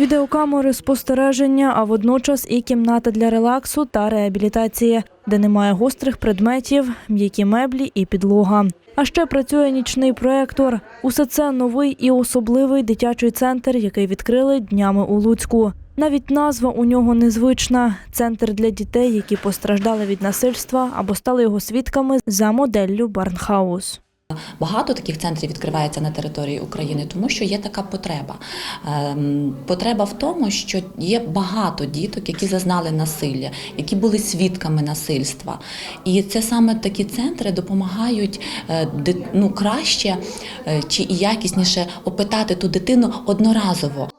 Відеокамери спостереження, а водночас і кімната для релаксу та реабілітації, де немає гострих предметів, м'які меблі і підлога. А ще працює нічний проектор. Усе це новий і особливий дитячий центр, який відкрили днями у Луцьку. Навіть назва у нього незвична центр для дітей, які постраждали від насильства або стали його свідками за моделлю Барнхаус. Багато таких центрів відкривається на території України, тому що є така потреба. Ем, Потреба в тому, що є багато діток, які зазнали насилля, які були свідками насильства. І це саме такі центри допомагають е, ну, краще е, чи і якісніше опитати ту дитину одноразово.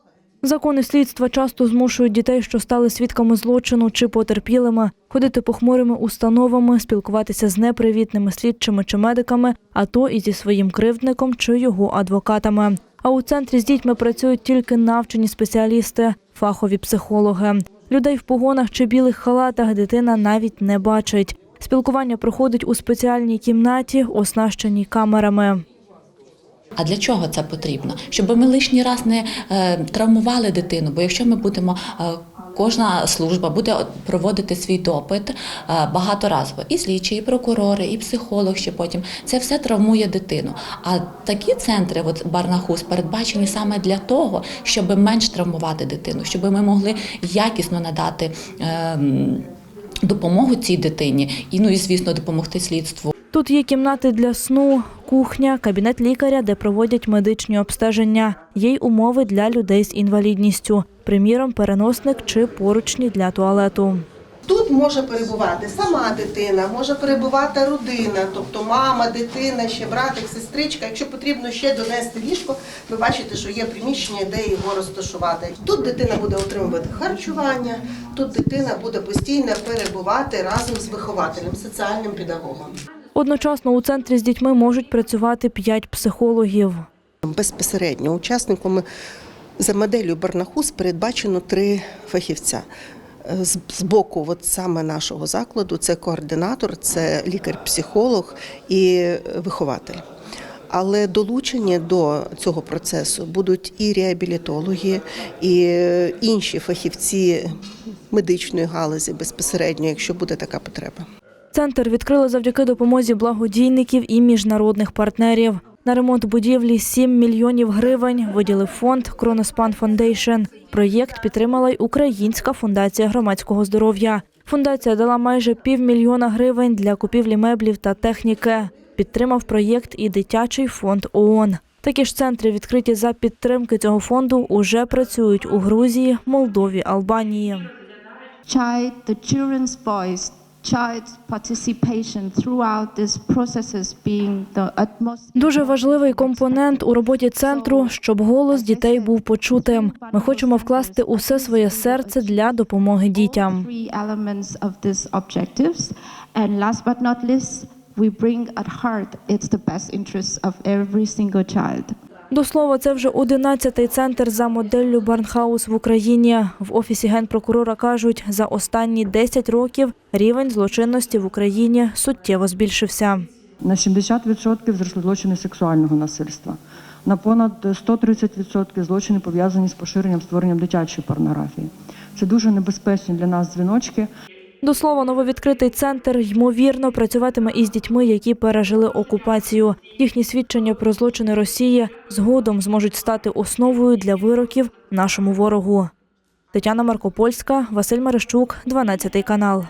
Закони слідства часто змушують дітей, що стали свідками злочину чи потерпілими, ходити похмурими установами, спілкуватися з непривітними слідчими чи медиками, а то і зі своїм кривдником чи його адвокатами. А у центрі з дітьми працюють тільки навчені спеціалісти, фахові психологи. Людей в погонах чи білих халатах дитина навіть не бачить. Спілкування проходить у спеціальній кімнаті, оснащеній камерами. А для чого це потрібно? Щоб ми лишній раз не е, травмували дитину, бо якщо ми будемо. е, Кожна служба буде проводити свій допит е, багаторазово. І слідчі, і прокурори, і психолог ще потім. Це все травмує дитину. А такі центри, от Барнахус, передбачені саме для того, щоб менш травмувати дитину, щоб ми могли якісно надати ем, допомогу цій дитині і, ну і звісно, допомогти слідству. Тут є кімнати для сну, кухня, кабінет лікаря, де проводять медичні обстеження. Є й умови для людей з інвалідністю, приміром, переносник чи поручні для туалету. Тут може перебувати сама дитина, може перебувати родина, тобто мама, дитина, ще братик, сестричка. Якщо потрібно ще донести ліжко, ви бачите, що є приміщення, де його розташувати. Тут дитина буде отримувати харчування, тут дитина буде постійно перебувати разом з вихователем, соціальним педагогом. Одночасно у центрі з дітьми можуть працювати п'ять психологів. Безпосередньо учасниками за моделлю Барнахус передбачено три фахівця. Е, З боку, от саме нашого закладу, це координатор, це лікар-психолог і е, вихователь. Але долучені до цього процесу будуть і реабілітологи, і е, інші фахівці медичної галузі безпосередньо, якщо буде така потреба. Центр відкрили завдяки допомозі благодійників і міжнародних партнерів. На ремонт будівлі 7 мільйонів гривень виділив фонд Кроноспан Фондейшн. Проєкт підтримала й Українська фундація громадського здоров'я. Фундація дала майже півмільйона гривень для купівлі меблів та техніки. Підтримав проєкт і дитячий фонд ООН. Такі ж центри, відкриті за підтримки цього фонду, уже працюють у Грузії, Молдові, Албанії. child, the children's voice, Дуже важливий компонент у роботі центру, щоб голос дітей був почутим. Ми хочемо вкласти усе своє серце для допомоги дітям. We bring at heart it's the best interests of every single child. До слова, це вже 11-й центр за моделлю Барнхаус в Україні. В офісі генпрокурора кажуть, за останні 10 років рівень злочинності в Україні суттєво збільшився. На 70% зросли злочини сексуального насильства. На понад 130% злочини пов'язані з поширенням створенням дитячої порнографії. Це дуже небезпечні для нас дзвіночки. До слова, нововідкритий центр ймовірно працюватиме із дітьми, які пережили окупацію. Їхні свідчення про злочини Росії згодом зможуть стати основою для вироків нашому ворогу. Тетяна Маркопольська, Василь Марищук, 12 канал.